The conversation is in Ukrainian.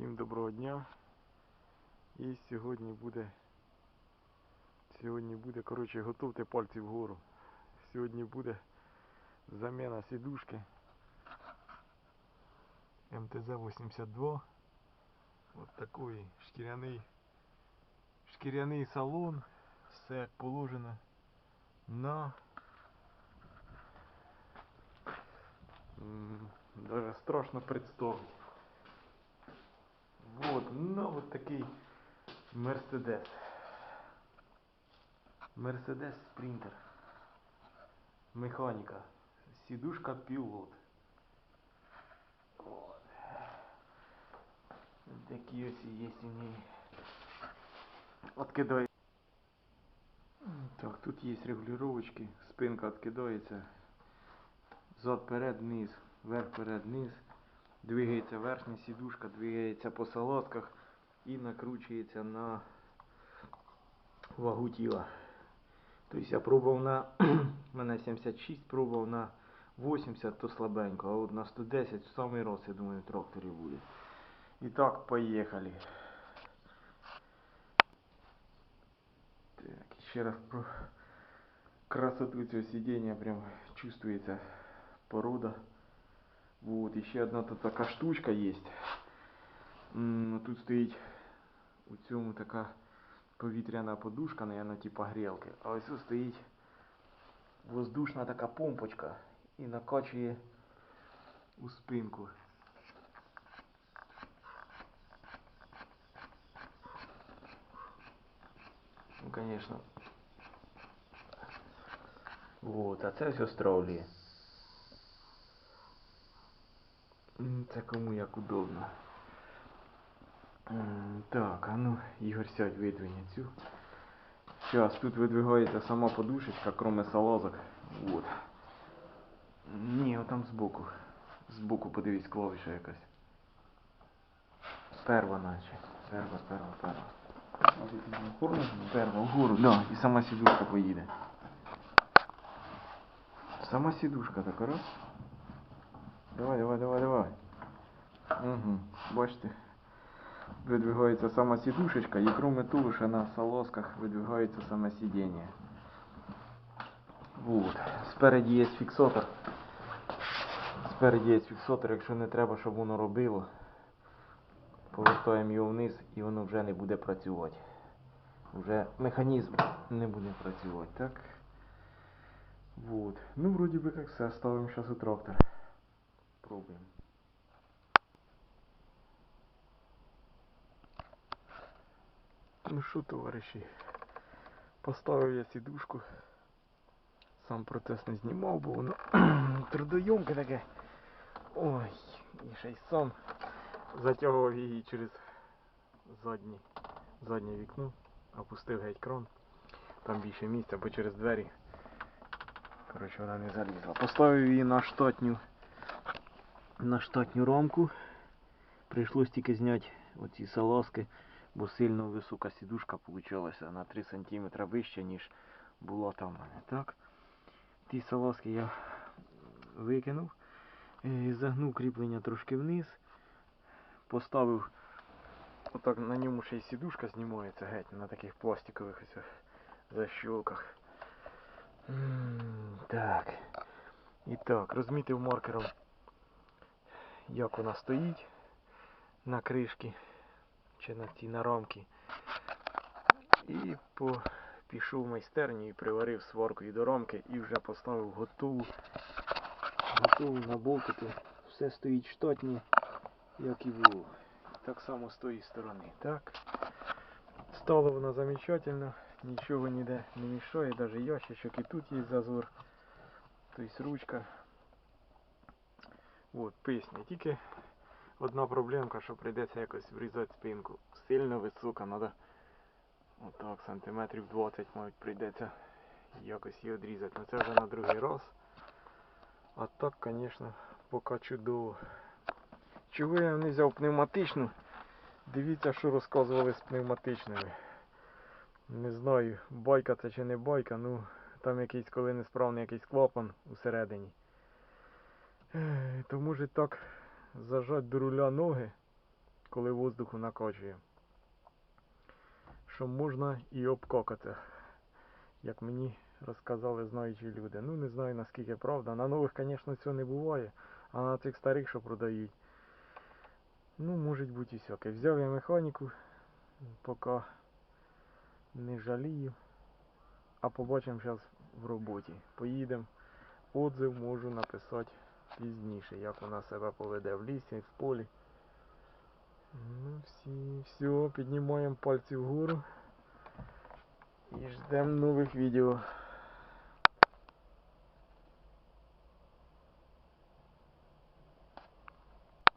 Всім доброго дня. І сьогодні буде. Сьогодні буде, коротше, готовте пальці вгору. Сьогодні буде заміна сідушки МТЗ-82. От такий шкіряний, шкіряний салон. Все як положено на Даже страшно представити. Вот, ну вот такий Мерседес. Мерседес Спринтер. Механіка. Сідушка пілот. Вот. Такі ось є у неї. Откидай. Так, тут є регулировочки. Спинка откидається. Зад перед, низ, вверх перед, низ. Двигається верхня сідушка, двигається по салазках і накручується на вагу тіла. Тобто я пробував на мене 76, пробував на 80, то слабенько, а от на 110 в самий раз, я думаю, тракторі буде. І так, поїхали. Так, ще раз про красоту цього сидіння прям чувствується порода. Вот, еще одна тут така штучка есть. М, Тут стоїть у цьому така повітряна подушка, наверное, типа грілки. А ось тут стоїть воздушна така помпочка і накачує у спинку. Ну, конечно. Вот, а це все строулі. Це кому як удобно. Так, а ну, Ігор сядь видвині цю. Зараз тут видвигається сама подушечка, кроме салазок. Вот. Ні, отам збоку. Збоку подивись, клавіша якась. Перва наче. Перва, перва, перва. Перва, вгору, да, і сама сідушка поїде. Сама сідушка така раз. Давай, давай, давай, давай. Угу. Бачите, видвигається сама сідушечка і кроме того, ще на салозках видвигається саме сидіння. Вот. Спереді є фіксатор. Спереді є фіксатор, якщо не треба, щоб воно робило. Повертаємо його вниз і воно вже не буде працювати. Вже механізм не буде працювати, так? Вот. Ну, вроде бы как все. Ставим сейчас у трактор. Пробуем. Ну що, товариші, поставив я сідушку. Сам процес не знімав, бо воно трудоємке таке. Ой, і ще й сам затягував її через задні, заднє вікно, опустив геть кран. Там більше місця, бо через двері Коротше, вона не залізла. Поставив її на штатню на штатню рамку. Прийшлось тільки зняти оці салазки, бо сильно висока сідушка получилася на 3 см вище, ніж була там в мене. Так? Ті салазки я викинув, е, загнув кріплення трошки вниз, поставив, отак на ньому ще й сідушка знімається геть на таких пластикових ось защолках. Так. І так, розмітив маркером, як вона стоїть на кришці чи на цій на. І по, пішов в майстерню і приварив сваркою до рамки і вже поставив готову, готову на болтики. Все стоїть штатні, як і було. Так само з тої сторони. Так. Стало воно замечательно, нічого ніде не мішає, навіть ящичок і тут є зазор. Тобто ручка. От, писня. Тільки одна проблемка, що прийдеться якось врізати спинку. Сильно висока, треба отак, сантиметрів 20, мабуть, прийдеться якось її відрізати. Ну це вже на другий раз. А так, звісно, поки чудово. Чого я не взяв пневматичну? Дивіться, що розказували з пневматичними. Не знаю, байка це чи не байка, ну там якийсь коли несправний якийсь клапан усередині. То може так зажать до руля ноги коли воздуху накачує. Що можна і обкокати. Як мені розказали знаючі люди. Ну не знаю наскільки правда. На нових, звісно, цього не буває. А на цих старих, що продають. Ну, може бути і всяке. Взяв я механіку, поки не жалію. А побачимо зараз в роботі. Поїдемо. Отзив можу написати пізніше, як вона себе поведе в лісі, в полі. Ну, всі, все, піднімаємо пальці вгору і ждемо нових відео.